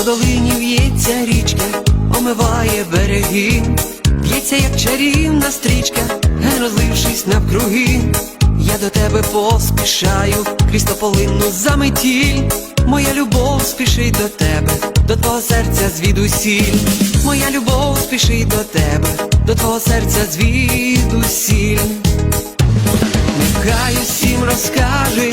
по долині в'ється річка, омиває береги, б'ється, як чарівна стрічка, розлившись навкруги. Я до тебе поспішаю, крізь тополинну заметіль. Моя любов спішить до тебе, до твого серця звідусіль. Моя любов спішить до тебе, до твого серця звідусіль. Нехай усім розкаже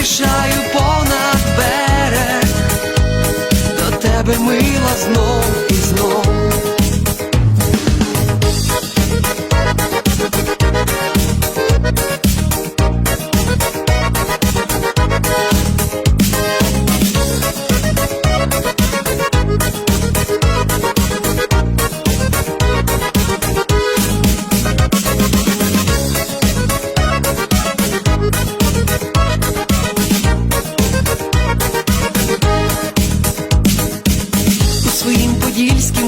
поспішаю понад берег, до тебе мила знов і знов.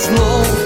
знов.